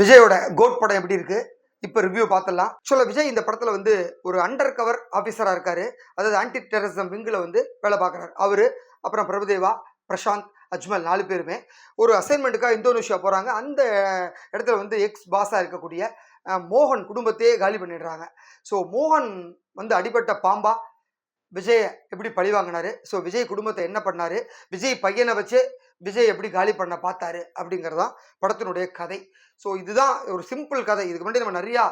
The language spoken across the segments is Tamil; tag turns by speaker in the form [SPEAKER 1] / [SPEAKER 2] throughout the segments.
[SPEAKER 1] விஜயோட கோட் படம் எப்படி இருக்கு? இப்போ ரிவ்யூ பார்த்துடலாம் சொல்ல விஜய் இந்த படத்தில் வந்து ஒரு அண்டர் கவர் ஆஃபீஸராக இருக்காரு. அதாவது ஆன்டி டெரரிசம் விங்கில் வந்து வேலை பார்க்குறாரு அவரு அப்புறம் பிரபுதேவா பிரசாந்த் அஜ்மல் நாலு பேருமே. ஒரு அசைன்மெண்ட்டுக்காக இந்தோனேஷியா போகிறாங்க அந்த இடத்துல வந்து எக்ஸ் பாஸாக இருக்கக்கூடிய மோகன் குடும்பத்தையே காலி பண்ணிடுறாங்க. ஸோ மோகன் வந்து அடிபட்ட பாம்பா. விஜயை எப்படி பழி வாங்கினாரு? ஸோ விஜய் குடும்பத்தை என்ன பண்ணாரு? விஜய் பையனை வச்சு விஜய் எப்படி காலி பண்ண பார்த்தாரு அப்படிங்கிறதான் படத்தினுடைய கதை. ஸோ இதுதான் ஒரு சிம்பிள் கதை. இதுக்கு முன்னாடி நம்ம நிறையா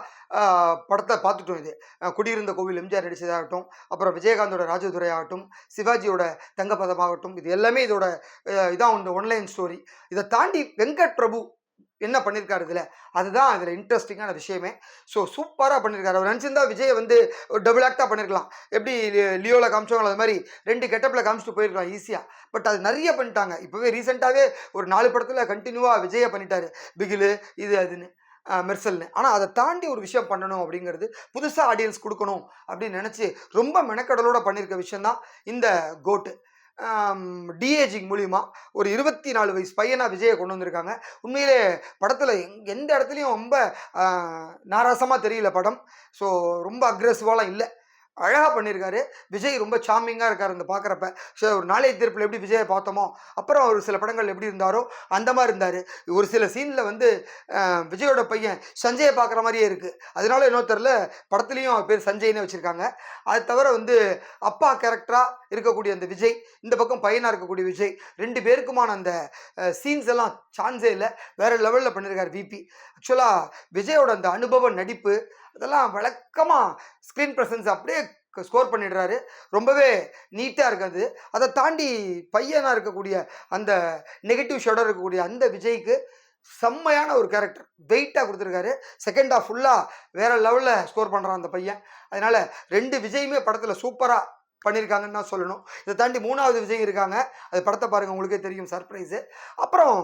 [SPEAKER 1] படத்தை பார்த்துட்டோம் இது. குடியிருந்த கோவில் எம்ஜிஆர் நடிச்சதாகட்டும் அப்புறம் விஜயகாந்தோட ராஜதுரை ஆகட்டும் சிவாஜியோட தங்கப்பதம் ஆகட்டும் இது எல்லாமே இதோட இதான் இந்த ஒன்லைன் ஸ்டோரி இதை தாண்டி வெங்கட் பிரபு என்ன பண்ணியிருக்காரு இதில்? அதுதான் இதில் இன்ட்ரெஸ்டிங்கான விஷயமே. ஸோ சூப்பராக பண்ணியிருக்காரு அவர் நினச்சிருந்தா விஜயை வந்து ஒரு டபுள் ஆக்டாக பண்ணியிருக்கலாம் எப்படி லியோவில் காமிச்சவங்களோ அது மாதிரி ரெண்டு கெட்டப்பில் காமிச்சிட்டு போயிருக்கலாம் ஈஸியாக பட் அது நிறைய பண்ணிட்டாங்க. இப்போவே ரீசெண்டாகவே ஒரு நாலு படத்தில் கண்டினியூவாக விஜயை பண்ணிட்டாரு. பிகிலு இது அதுன்னு மெர்சல்னு. ஆனால் அதை தாண்டி ஒரு விஷயம் பண்ணணும் அப்படிங்கிறது புதுசாக ஆடியன்ஸ் கொடுக்கணும் அப்படின்னு நினச்சி ரொம்ப மெனக்கடலோட பண்ணியிருக்க விஷயந்தான் இந்த கோட்டு டிஏஜிங் மூலிமா ஒரு இருபத்தி நாலு வயசு பையனாக விஜயை கொண்டு வந்திருக்காங்க. உண்மையிலே படத்தில் எங் எந்த இடத்துலையும் ரொம்ப நாராசமாக தெரியல படம். ஸோ ரொம்ப அக்ரெசிவாலாம் இல்லை. அழகாக பண்ணியிருக்காரு விஜய் ரொம்ப சாமிங்காக இருக்கார் அந்த பார்க்குறப்ப ஸோ ஒரு நாளைய தீர்ப்பில் எப்படி விஜயை பார்த்தோமோ அப்புறம் ஒரு சில படங்கள் எப்படி இருந்தாரோ அந்த மாதிரி இருந்தார். ஒரு சில சீனில் வந்து விஜயோட பையன் சஞ்சயை பார்க்குற மாதிரியே இருக்குது அதனால என்னோ தெரில படத்துலேயும் அவர் பேர் சஞ்சய்னே வச்சுருக்காங்க. அது தவிர வந்து அப்பா கேரக்டராக இருக்கக்கூடிய அந்த விஜய் இந்த பக்கம் பையனாக இருக்கக்கூடிய விஜய் ரெண்டு பேருக்குமான அந்த சீன்ஸ் எல்லாம் சான்ஸே இல்லை. வேறு லெவலில் பண்ணியிருக்கார் விபி ஆக்சுவலாக விஜயோட அந்த அனுபவ நடிப்பு அதெல்லாம் வழக்கமாக ஸ்க்ரீன் ப்ரெசன்ஸ் அப்படியே ஸ்கோர் பண்ணிடுறாரு. ரொம்பவே நீட்டாக இருக்காது அதை தாண்டி பையனாக இருக்கக்கூடிய அந்த நெகட்டிவ் ஷோட இருக்கக்கூடிய அந்த விஜய்க்கு செம்மையான ஒரு கேரக்டர் வெயிட்டாக கொடுத்துருக்காரு. செகண்ட் ஹாஃப் ஃபுல்லாக வேற லெவலில் ஸ்கோர் பண்ணுறான் அந்த பையன். அதனால் ரெண்டு விஜயுமே படத்தில் சூப்பராக பண்ணியிருக்காங்கன்னு தான் சொல்லணும். இதை தாண்டி மூணாவது விஜய் இருக்காங்க. அது படத்தை பாருங்கள் உங்களுக்கே தெரியும் சர்ப்ரைஸு அப்புறம்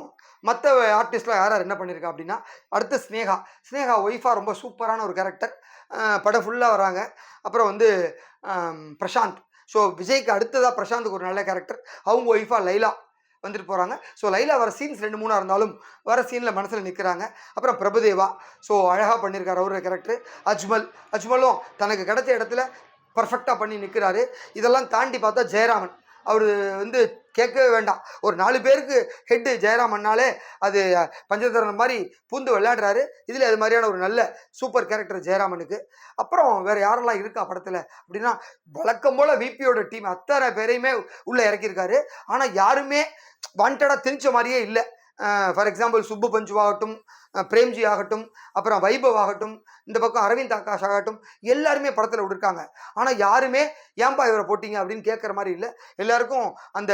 [SPEAKER 1] மற்ற ஆர்டிஸ்ட்லாம் யார் யார் என்ன பண்ணியிருக்கா அப்படின்னா அடுத்து ஸ்னேகா ஸ்னேகா ஒய்ஃபாக ரொம்ப சூப்பரான ஒரு கேரக்டர் படம் ஃபுல்லாக வராங்க. அப்புறம் வந்து பிரசாந்த். ஸோ விஜய்க்கு அடுத்ததாக பிரசாந்துக்கு ஒரு நல்ல கேரக்டர் அவங்க ஒய்ஃபாக லைலா வந்துட்டு போகிறாங்க ஸோ லைலா வர சீன்ஸ் ரெண்டு மூணாக இருந்தாலும் வர சீனில் மனசில் நிற்கிறாங்க அப்புறம் பிரபுதேவா ஸோ அழகாக பண்ணியிருக்காரு அவரோட கேரக்டர் அஜ்மல். அஜ்மலும் தனக்கு கிடைச்ச இடத்துல பர்ஃபெக்டாக பண்ணி நிற்கிறாரு இதெல்லாம் தாண்டி பார்த்தா ஜெயராமன். அவர் வந்து கேட்கவே வேண்டாம். ஒரு நாலு பேருக்கு ஹெட்டு ஜெயராமன்னாலே அது பஞ்சதரன் மாதிரி பூந்து விளையாடுறாரு. இதில் அது மாதிரியான ஒரு நல்ல சூப்பர் கேரக்டர் ஜெயராமனுக்கு. அப்புறம் வேறு யாரெல்லாம் இருக்கா படத்தில்? அப்படின்னா வழக்கம் போல் விபியோட டீம் அத்தனை பேரையுமே உள்ளே இறக்கியிருக்காரு. ஆனால் யாருமே வாண்டடாக திணிச்ச மாதிரியே இல்லை. ஃபார் எக்ஸாம்பிள் சுப்பு பஞ்சு ஆகட்டும் பிரேம்ஜி ஆகட்டும் அப்புறம் வைபவ் ஆகட்டும் இந்த பக்கம் அரவிந்த் ஆகாஷ் ஆகட்டும் எல்லாருமே படத்தில் விட்டுருக்காங்க. ஆனால் யாருமே ஏன்பா இவரை போட்டிங்க அப்படின்னு கேட்குற மாதிரி இல்லை. எல்லாருக்கும் அந்த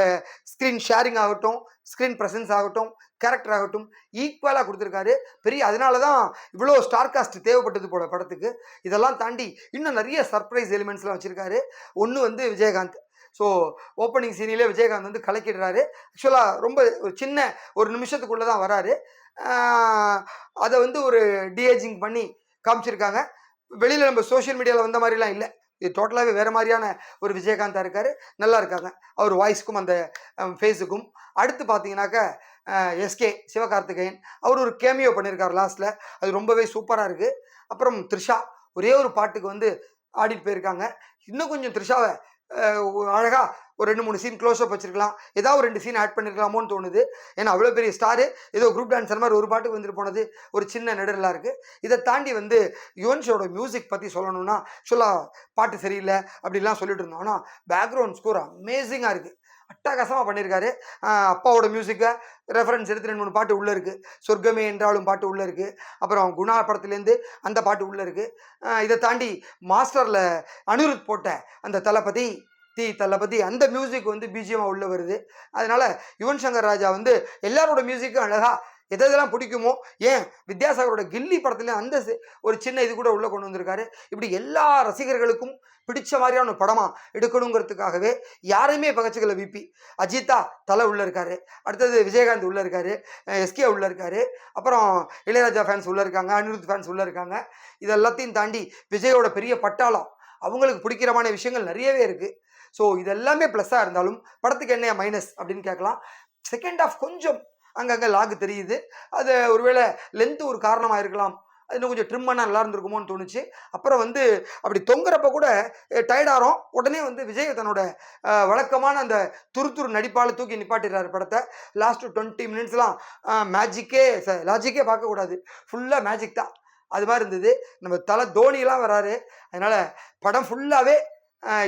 [SPEAKER 1] ஸ்க்ரீன் ஷேரிங் ஆகட்டும் ஸ்க்ரீன் ப்ரெசன்ஸ் ஆகட்டும் கேரக்டர் ஆகட்டும் ஈக்குவலாக கொடுத்துருக்காரு. பெரிய அதனால தான் இவ்வளோ ஸ்டார் காஸ்ட் தேவைப்பட்டது போல படத்துக்கு. இதெல்லாம் தாண்டி இன்னும் நிறைய சர்ப்ரைஸ் எலிமெண்ட்ஸ்லாம் வச்சுருக்காரு. ஒன்று வந்து விஜயகாந்த். ஸோ ஓப்பனிங் சீனிலே விஜயகாந்த் வந்து கலக்கிடுறாரு. ஆக்சுவலாக ரொம்ப ஒரு சின்ன ஒரு நிமிஷத்துக்குள்ளே தான் வராரு. அதை வந்து ஒரு டிஏஜிங் பண்ணி காமிச்சிருக்காங்க. வெளியில் நம்ம சோஷியல் மீடியாவில் வந்த மாதிரிலாம் இல்லை. இது டோட்டலாகவே வேறு மாதிரியான ஒரு விஜயகாந்தாக இருக்கார். நல்லா இருக்காங்க. அவர் வாய்ஸ்க்கும் அந்த ஃபேஸுக்கும் அடுத்து பார்த்தீங்கன்னாக்கா எஸ்கே சிவகார்த்திகேயன். அவர் ஒரு கேமியோ பண்ணியிருக்கார் லாஸ்ட்டில் அது ரொம்பவே சூப்பராக இருக்குது அப்புறம் த்ரிஷா. ஒரே ஒரு பாட்டுக்கு வந்து ஆடிட்டு போயிருக்காங்க. இன்னும் கொஞ்சம் த்ரிஷாவை அழகாக ஒரு ரெண்டு மூணு சீன் க்ளோஸ்அப் வச்சிருக்கலாம். ஏதாவது ஒரு ரெண்டு சீன் ஆட் பண்ணிருக்கலாமோன்னு தோணுது. ஏன்னா அவ்வளோ பெரிய ஸ்டாரு ஏதோ குரூப் டான்ஸர் மாதிரி ஒரு பாட்டுக்கு வந்துட்டு போனது. ஒரு சின்ன நெடலாக இருக்குது இதை தாண்டி வந்து யுவன்ஷோட மியூசிக் பற்றி சொல்லணும்னா ஆக்சுவலாக பாட்டு சரியில்லை அப்படிலாம் சொல்லிட்டு இருந்தோம். ஆனால் பேக்ரவுண்ட் ஸ்கோர் அமேசிங்காக இருக்குது அட்டகாசமாக பண்ணியிருக்காரு அப்பாவோட மியூசிக்கை ரெஃபரன்ஸ் எடுத்து ரெண்டு மூணு பாட்டு உள்ளே இருக்குது சொர்க்கமே என்றாலும் பாட்டு உள்ளே இருக்குது அப்புறம் குணா படத்துலேருந்து அந்த பாட்டு உள்ளே இருக்குது இதை தாண்டி மாஸ்டரில் அனிருத் போட்ட அந்த தளபதி தி தளபதி அந்த மியூசிக் வந்து பிஜிஎம்மாக உள்ளே வருது. அதனால் யுவன் சங்கர் ராஜா வந்து எல்லாரோட மியூசிக்கும் அழகாக எது எதெல்லாம் பிடிக்குமோ ஏன்? வித்யாசாகரோட கில்லி படத்துல அந்த ஒரு சின்ன இது கூட உள்ளே கொண்டு வந்திருக்காரு. இப்படி எல்லா ரசிகர்களுக்கும் பிடிச்ச மாதிரியான ஒரு படமாக எடுக்கணுங்கிறதுக்காகவே யாரையுமே பகச்சுக்கல விபி அஜித்தா தலை உள்ளே இருக்காரு. அடுத்தது விஜயகாந்த் உள்ளே இருக்காரு. எஸ்கே உள்ளே இருக்காரு. அப்புறம் இளையராஜா ஃபேன்ஸ் உள்ளே இருக்காங்க அனிருத் ஃபேன்ஸ் உள்ளே இருக்காங்க. இது எல்லாத்தையும் தாண்டி விஜயோட பெரிய பட்டாளம். அவங்களுக்கு பிடிக்கிறமான விஷயங்கள் நிறையவே இருக்குது ஸோ இது எல்லாமே ப்ளஸ்ஸாக இருந்தாலும் படத்துக்கு என்ன மைனஸ் அப்படின்னு கேட்கலாம். செகண்ட் ஆஃப் கொஞ்சம் அங்கங்கே லாக் தெரியுது. அது ஒருவேளை லென்த்து ஒரு காரணமாக இருக்கலாம் அது இன்னும் கொஞ்சம் ட்ரிம் பண்ணால் நல்லா இருந்திருக்குமோன்னு தோணுச்சு. அப்புறம் வந்து அப்படி தொங்குறப்ப கூட டயர்டாகிறோம் உடனே வந்து விஜய் தன்னோட வழக்கமான அந்த துரு துரு நடிப்பால் தூக்கி நிப்பாட்டிடுறாரு படத்தை. லாஸ்ட் டுவெண்ட்டி மினிட்ஸ்லாம் மேஜிக்கே லாஜிக்கே பார்க்கக்கூடாது. ஃபுல்லாக மேஜிக் தான். அது மாதிரி இருந்தது நம்ம தலை தோனிலாம் வராரு. அதனால் படம் ஃபுல்லாகவே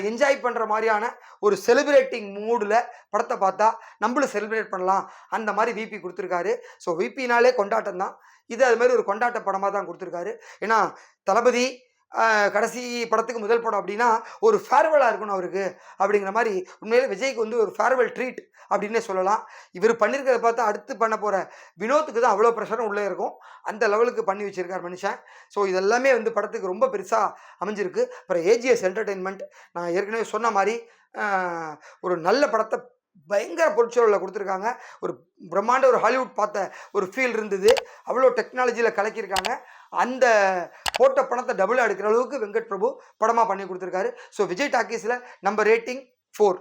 [SPEAKER 1] என்ஜாய் பண்ணுற மாதிரியான ஒரு செலிப்ரேட்டிங் மூடில் படத்தை பார்த்தா நம்மளும் செலிப்ரேட் பண்ணலாம். அந்த மாதிரி விபி கொடுத்துருக்காரு. ஸோ விபினாலே கொண்டாட்டம் தான் இது அது மாதிரி ஒரு கொண்டாட்ட படமாக தான் கொடுத்துருக்காரு. ஏன்னா தளபதி கடைசி படத்துக்கு முதல் படம் அப்படின்னா ஒரு ஃபேர்வெலாக இருக்கணும் அவருக்கு. அப்படிங்கிற மாதிரி உண்மையிலே விஜய்க்கு வந்து ஒரு ஃபேர்வெல் ட்ரீட் அப்படின்னே சொல்லலாம். இவர் பண்ணியிருக்கிறத பார்த்தா அடுத்து பண்ண போகிற வினோத்துக்கு தான் அவ்வளோ ப்ரெஷரும் உள்ளே இருக்கும். அந்த லெவலுக்கு பண்ணி வச்சுருக்கார் மனுஷன். ஸோ இதெல்லாமே வந்து படத்துக்கு ரொம்ப பெருசாக அமைஞ்சிருக்கு. அப்புறம் ஏஜிஎஸ் என்டர்டெயின்மெண்ட் நான் ஏற்கனவே சொன்ன மாதிரி ஒரு நல்ல படத்தை பயங்கர பொருட்சூழலில் கொடுத்துருக்காங்க. ஒரு பிரம்மாண்ட ஒரு ஹாலிவுட் பார்த்த ஒரு ஃபீல் இருந்தது. அவ்வளோ டெக்னாலஜியில் கலக்கியிருக்காங்க. அந்த போட்ட பணத்தை டபுளாக எடுக்கிற அளவுக்கு வெங்கட் பிரபு படமாக பண்ணி கொடுத்துருக்காரு. ஸோ விஜய் டாக்கீஸில் நம்ம ரேட்டிங் ஃபோர்